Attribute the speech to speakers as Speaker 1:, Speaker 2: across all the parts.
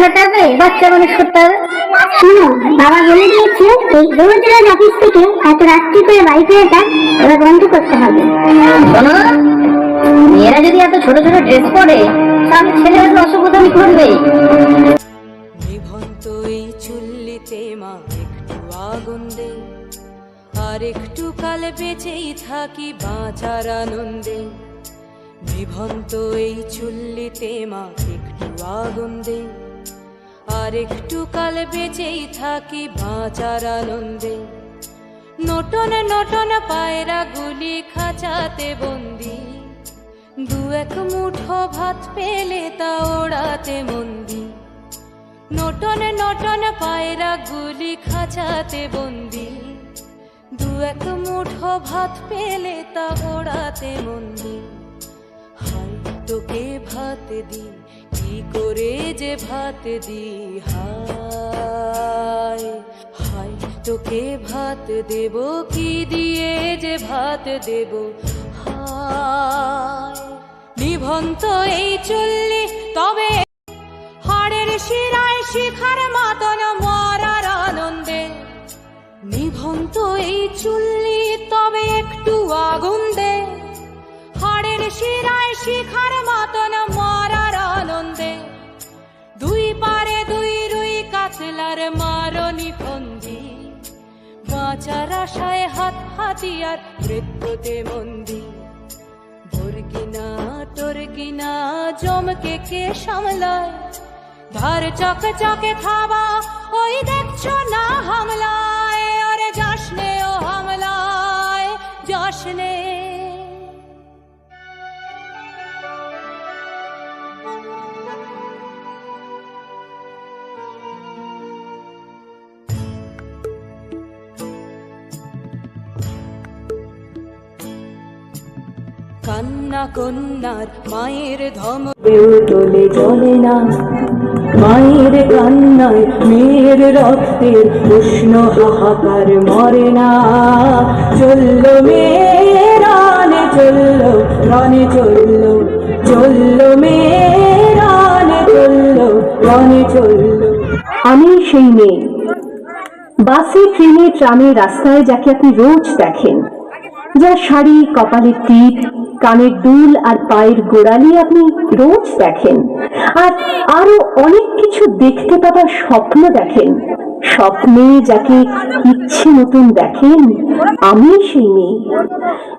Speaker 1: সামলাতে হবে বাচ্চা মানুষ করতে হবে। শুনো বাবা বলে দিয়েছে এই রোজ অফিস থেকে এত রাত্রি করে বাড়ি ফেরাটা এবার বন্ধ করতে হবে।
Speaker 2: শোনো মেয়েরা যদি এত ছোট ছোট ড্রেস পরে তাহলে ছেলেদের অসুবিধা করবে।
Speaker 3: এই চুল্লিতে মা একটু আগুন দে আর একটু কাল বেঁচেই থাকি বাঁচার আনন্দে। নিভন্ত এই চুল্লিতে মা একটু আগুন দে আর একটু কাল বেঁচেই থাকি বাঁচার আনন্দে। নটন নটন পায়রা গুলি খাঁচাতে বন্দি। দু এক মুঠো ভাত পেলে তা ওড়াতে মন্দি। নটন নটন পায়রা গুলি খাঁচাতে বন্দি। দু এক মুঠো ভাত পেলে তা ওড়াতে মন্দি। হাই তোকে ভাত দি কি করে যে ভাত দি হাই হাই তোকে ভাত দেব কি দিয়ে যে ভাত দেব? হাই নিভন্ত এই চুল্লি, তবে হাড়ের শিরায় শিখার মাতন মরার আনন্দে। নিভন্ত এই চুল্লি, তবে একটু আগুন দে। হাড়ের শিরায় শিখার বাঁচার আশায় হাত হাতিয়ার মৃত্যুতে মন্দি। ভর্গিনা কিনা জমকে কে সামলায়? ধার চক চকে থাবা, ওই দেখছ না হামলায় কান্না কন্যার মায়ের ধম তোলে জলে না। মায়ের কান্নায় মেয়ের রক্তের উষ্ণ হাহাকার মরে না। চলল মেয়ে রানে চলল রানে চলল। চলল মেয়ে রানে চলল রানে চলল।
Speaker 4: আমি সেই মেয়ে। বাসে ট্রেনে ট্রামে রাস্তায় যাকে আপনি রোজ দেখেন যার শাড়ি কপালের টিপ কানের দুল আর পায়ের গোড়ালি আপনি রোজ দেখেন। আর আরও অনেক কিছু দেখতে পাবার স্বপ্ন দেখেন। স্বপ্নে যাকে ইচ্ছে নতুন দেখেন আমি সেই মেয়ে।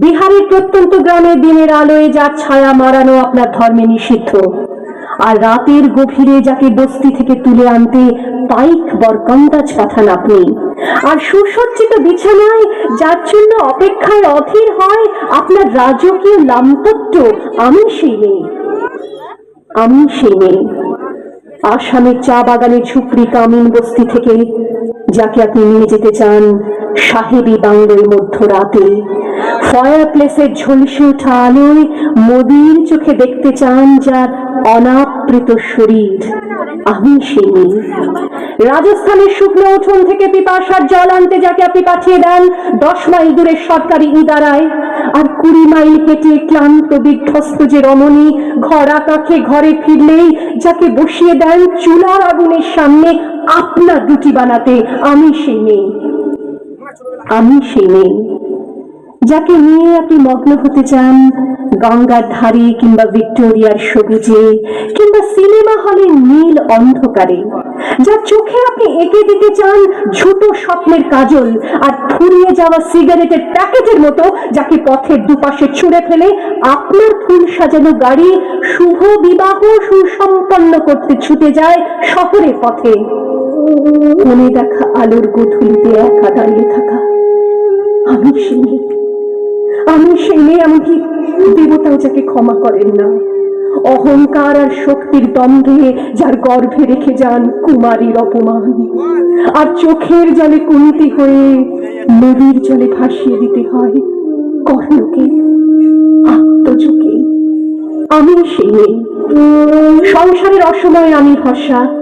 Speaker 4: বিহারের প্রত্যন্ত গ্রামে দিনের আলোয় যার ছায়া মারানো আপনার ধর্মে নিষিদ্ধ। আর রাতের গভীরে যাকে বস্তি থেকে তুলে আনতে পাইক বরকন্দাজ পাঠান আপনি। আর সুসজ্জিত বিছানায় যার জন্য অপেক্ষায় অধীর হয় আপনার রাজকীয় লাম্পট্য, আমি সেই মেয়ে। আমি সেই মেয়ে। আসামের চা বাগানের ঝুপড়ি কামিন বস্তি থেকে, যাকে আপনি নিয়ে যেতে চান সাহেবী বাংলোর মধ্যরাতে। ফায়ার প্লেসের ঝলসে ওঠা আলোয় মোদির চোখে দেখতে চান যার অনাবৃত শরীর। আমি সেই রাজস্থানের শুকনো উঠোন থেকে পিপাসার জল আনতে যাকে আপনি পাঠিয়ে দেন, দশ মাইল দূরের সরকারি ইদারায়। আর কুড়ি মাইল হেঁটে ক্লান্ত বিধ্বস্ত যে রমণী ঘর আকাখে ঘরে ফিরলেই যাকে বসিয়ে দেন চুলার আগুনের সামনে আপনার রুটি বানাতে আমি সেই মেয়ে আমি সেই মেয়ে। যাকে নিয়ে আপনি মগ্ন হতে চান, গঙ্গার ধারে কিংবা ভিক্টোরিয়ার সবুজে, কিংবা সিনেমা হলের নীল অন্ধকারে, যার চোখে আপনি এঁকে দিতে চান ছোট স্বপ্নের কাজল আর ফুরিয়ে যাওয়া সিগারেটের প্যাকেটের মতো, যাকে পথের দুপাশে ছুঁড়ে ফেলে আপনার ফুল সাজানো গাড়ি শুভ বিবাহ সুসম্পন্ন করতে ছুটে যায় শহরের পথে। মনে দেখা আলোর গধুলিতে একা দাঁড়িয়ে থাকা। আমি সেই আমি মেয়ে এমনকি দেবতাও যাকে ক্ষমা করেন না। অহংকার আর শক্তির দ্বন্দ্বে যার গর্ভে রেখে যান কুমারীর অপমান। আর চোখের জলে কুন্তি হয়ে নদীর জলে ভাসিয়ে দিতে হয় কর্ণকে, আত্মযোগে। আমি সেই সংসারের অসময়ে আমি ভরসা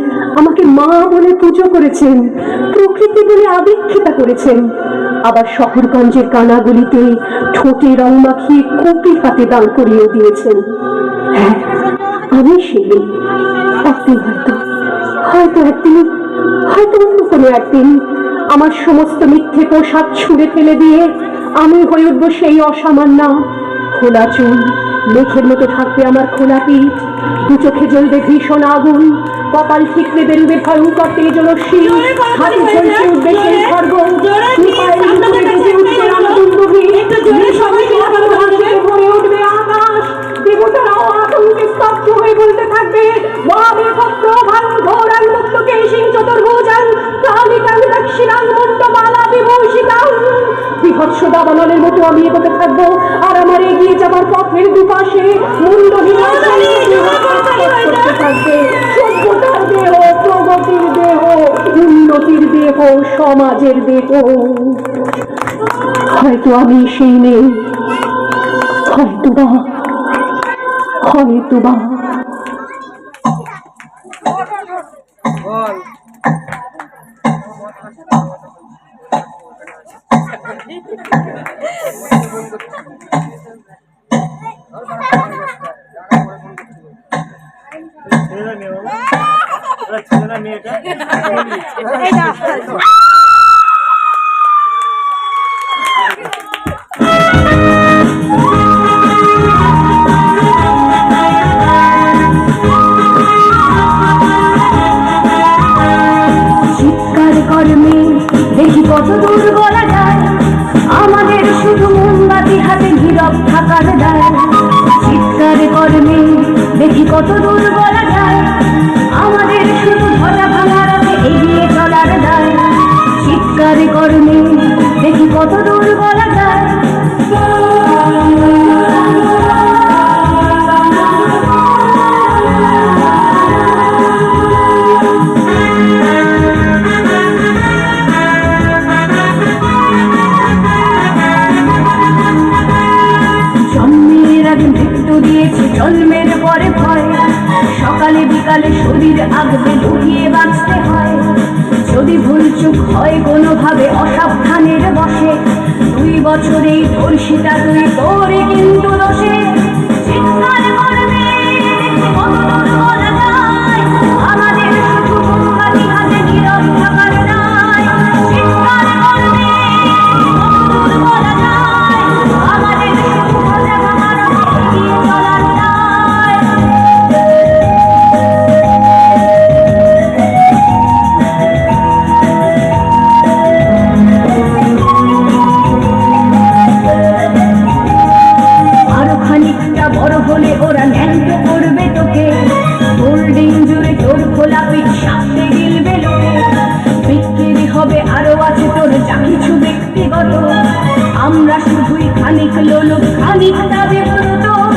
Speaker 4: আমাকে মা বলে পুজো করেছেন, প্রকৃতি বলে আবেক্ষিতা করেছেন। আবার শহরগঞ্জের কানাগুলিতে ঠোঁটে রং মাখিয়ে কপি হাতে দাঁড় করিয়ে দিয়েছেন। হ্যাঁ আমি সেই একদিন হয়তো হয়তো একদিন, হয়তো অন্য কোনো একদিন আমার সমস্ত মিথ্যে পোশাক ছুঁড়ে ফেলে দিয়ে আমি হয়ে উঠবো সেই অসামান্য খোলা চুল। মেঘের মতো থাকবে আমার খোলাপি দু চোখে জ্বলবে ভীষণ আগুন। কপাল ঠিকরে বেরুবে ভয়ঙ্কর তেজরশ্মি। হাতে চলছে উঠবে সেই খর্গ। উঠবে ভরে আকাশ। দেবতারাও আতঙ্কে স্তব্ধ হয়ে বলতে থাকবে বামে দাবানলের মতো আমি এগোতে থাকব। আর আমার এগিয়ে যাবার পথের দুপাশে থাকবে। সভ্যতার দেহ প্রগতির দেহ উন্নতির দেহ সমাজের দেহ। হয়তো আমি সেই নেই। হয়তো বা হয়তো বা
Speaker 5: ছেলেরা মেয়ে বাবা। ছেলেরা মেয়েটা
Speaker 4: 这图是 শরীর আগবে
Speaker 6: amistad de fruto